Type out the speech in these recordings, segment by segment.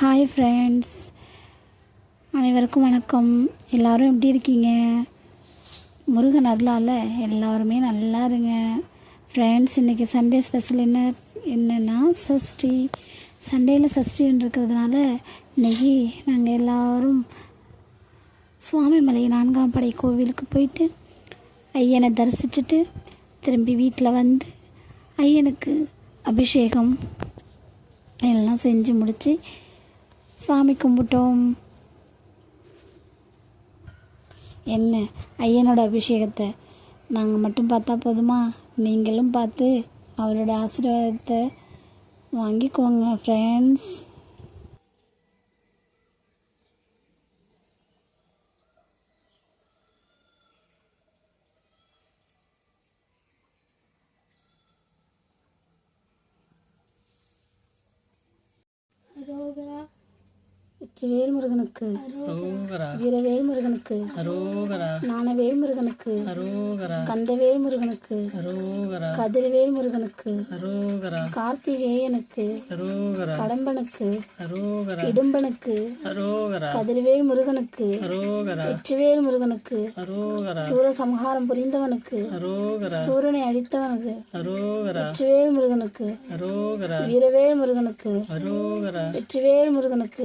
Hi friends அனைவருக்கும் வணக்கம். எல்லோரும் எப்படி இருக்கீங்க? முருகன் அருளால் எல்லாருமே நல்லா இருங்க. ஃப்ரெண்ட்ஸ் இன்றைக்கி சண்டே ஸ்பெஷல் என்ன என்னென்னா சஷ்டி. சண்டேயில் சஷ்டின்னு இருக்கிறதுனால இன்றைக்கி நாங்கள் எல்லோரும் சுவாமிமலை நான்காம் படை கோவிலுக்கு போயிட்டு ஐயனை தரிசிச்சுட்டு திரும்பி வீட்டில் வந்து ஐயனுக்கு அபிஷேகம் எல்லாம் செஞ்சு முடித்து சாமி கும்பிட்டோம். என்ன? ஐயனோட அபிஷேகத்தை நாங்கள் மட்டும் பார்த்தா போதுமா? நீங்களும் பார்த்து அவரோட ஆசீர்வாதத்தை வாங்கிக்கோங்க ஃப்ரெண்ட்ஸ் வெற்றிவேல் முருகனுக்கு வீரவேல் முருகனுக்கு ஞானவேல் முருகனுக்கு கந்தவேல் முருகனுக்கு கதிர்வேல் முருகனுக்கு கார்த்திகேயனுக்கு. கடம்பனுக்கு. இடும்பனுக்கு. கதிர்வேல் முருகனுக்கு வெற்றிவேல் முருகனுக்கு சூரசம்ஹாரம் புரிந்தவனுக்கு. சூரனை அழித்தவனுக்கு. வெற்றிவேல் முருகனுக்கு வீரவேல் முருகனுக்கு வெற்றிவேல் முருகனுக்கு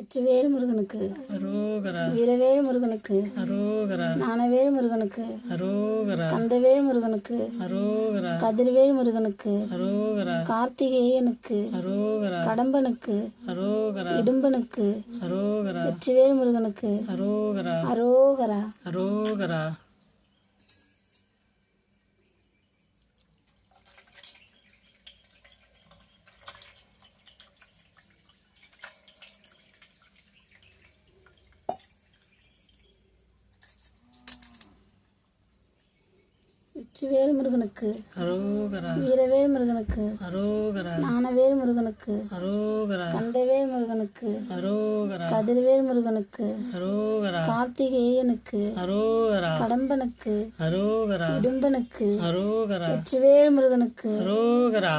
வெற்றிவேல் முருகனுக்கு அரோகரா. வீரவேல் முருகனுக்கு அரோகரா. ஞானவேல் முருகனுக்கு அரோகரா. கந்தவேல் முருகனுக்கு அரோகரா. கதிர்வேல் முருகனுக்கு அரோகரா. கார்த்திகேயனுக்கு. அரோகரா. கடம்பனுக்கு. அரோகரா. இடும்பனுக்கு. அரோகரா. வெற்றிவேல் முருகனுக்கு அரோகரா. அரோகரா. அரோகரா. வெற்றிவேல் முருகனுக்கு வீரவேல் முருகனுக்கு ஞானவேல் முருகனுக்கு கந்தவேல் முருகனுக்கு கதிர்வேல் முருகனுக்கு கார்த்திகேயனுக்கு கடம்பனுக்கு இடும்பனுக்கு வெற்றிவேல் முருகனுக்கு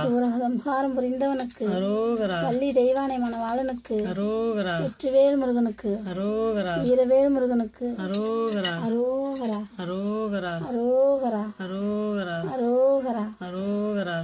சூரசம்ஹாரம் புரிந்தவனுக்கு அரோகரா. வள்ளி தெய்வானை மணவாளனுக்கு வெற்றிவேல் முருகனுக்கு வீரவேல் முருகனுக்கு அரோகரா. அரோகரா. அரோகரா. அரோகரா அரோகரா அரோகரா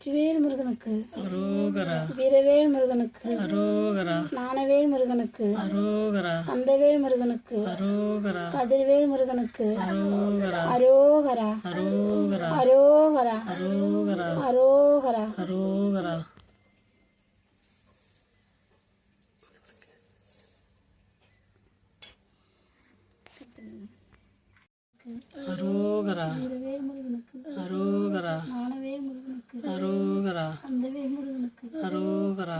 வெற்றிவேல் முருகனுக்கு அரோகரா. வீரவேல் முருகனுக்கு அரோகரா. ஞானவேல் முருகனுக்கு அரோகரா. கந்தவேல் முருகனுக்கு அரோகரா. கதிர்வேல் முருகனுக்கு அரோகரா. அரோகரா. அரோகரா. அரோகரா. அரோகரா. அரோகரா. அரோகரா. அரோகரா வீரவேல் முருகனுக்கு அரோகரா ஞானவேல் முருகனுக்கு அரோகரா.